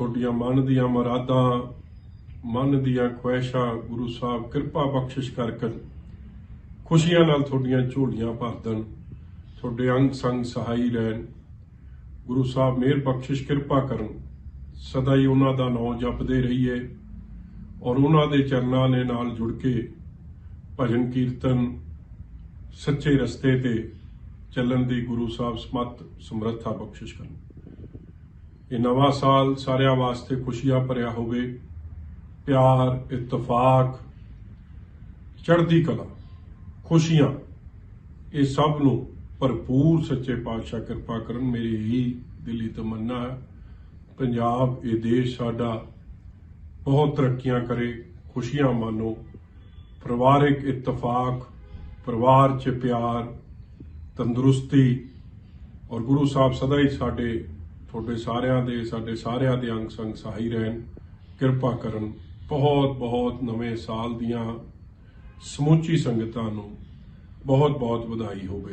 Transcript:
ਤੁਹਾਡੀਆਂ ਮਨ ਦੀਆਂ ਮੁਰਾਦਾਂ, ਮਨ ਦੀਆਂ ਖੁਆਇਸ਼ਾਂ, ਗੁਰੂ ਸਾਹਿਬ ਕਿਰਪਾ ਬਖਸ਼ਿਸ਼ ਕਰਕੇ ਖੁਸ਼ੀਆਂ ਨਾਲ ਤੁਹਾਡੀਆਂ ਝੋਲੀਆਂ ਭਰ ਦੇਣ, ਤੁਹਾਡੇ ਅੰਗ ਸੰਗ ਸਹਾਈ ਰਹਿਣ। ਗੁਰੂ ਸਾਹਿਬ ਮਿਹਰ ਬਖਸ਼ਿਸ਼ ਕਿਰਪਾ ਕਰਨ। ਸਦਾ ਹੀ ਉਹਨਾਂ ਦਾ ਨਾਮ ਜਪਦੇ ਰਹੀਏ ਔਰ ਉਹਨਾਂ ਦੇ ਚਰਨਾਂ ਦੇ ਨਾਲ ਜੁੜ ਕੇ ਭਜਨ ਕੀਰਤਨ ਸੱਚੇ ਰਸਤੇ ਤੇ ਚੱਲਣ ਦੀ ਗੁਰੂ ਸਾਹਿਬ ਸਮਤ ਸਮਰੱਥਾ ਬਖਸ਼ਿਸ਼ ਕਰਨ। ਇਹ ਨਵਾਂ ਸਾਲ ਸਾਰਿਆਂ ਵਾਸਤੇ ਖੁਸ਼ੀਆਂ ਭਰਿਆ ਹੋਵੇ। ਪਿਆਰ, ਇਤਫਾਕ, ਚੜ੍ਹਦੀ ਕਲਾ, ਖੁਸ਼ੀਆਂ, ਇਹ ਸਭ ਨੂੰ ਭਰਪੂਰ ਸੱਚੇ ਪਾਤਸ਼ਾਹ ਕਿਰਪਾ ਕਰਨ। ਮੇਰੀ ਇਹੀ ਦਿਲੀ ਤਮੰਨਾ ਹੈ, ਪੰਜਾਬ, ਇਹ ਦੇਸ਼ ਸਾਡਾ ਬਹੁਤ ਤਰੱਕੀਆਂ ਕਰੇ, ਖੁਸ਼ੀਆਂ ਮਾਨੋ। ਪਰਿਵਾਰਿਕ ਇਤਫਾਕ, ਪਰਿਵਾਰ 'ਚ ਪਿਆਰ, ਤੰਦਰੁਸਤੀ, ਔਰ ਗੁਰੂ ਸਾਹਿਬ ਸਦਾ ਹੀ ਸਾਡੇ ਤੁਹਾਡੇ ਸਾਰਿਆਂ ਦੇ, ਸਾਡੇ ਸਾਰਿਆਂ ਦੇ ਅੰਗ ਸੰਗ ਸਹਾਈ ਰਹਿਣ। ਕਿਰਪਾ ਕਰਨ ਬਹੁਤ ਬਹੁਤ ਨਵੇਂ ਸਾਲ ਦੀਆਂ ਸਮੁੱਚੀ ਸੰਗਤਾਂ ਨੂੰ ਬਹੁਤ ਬਹੁਤ ਵਧਾਈ ਹੋਵੇ।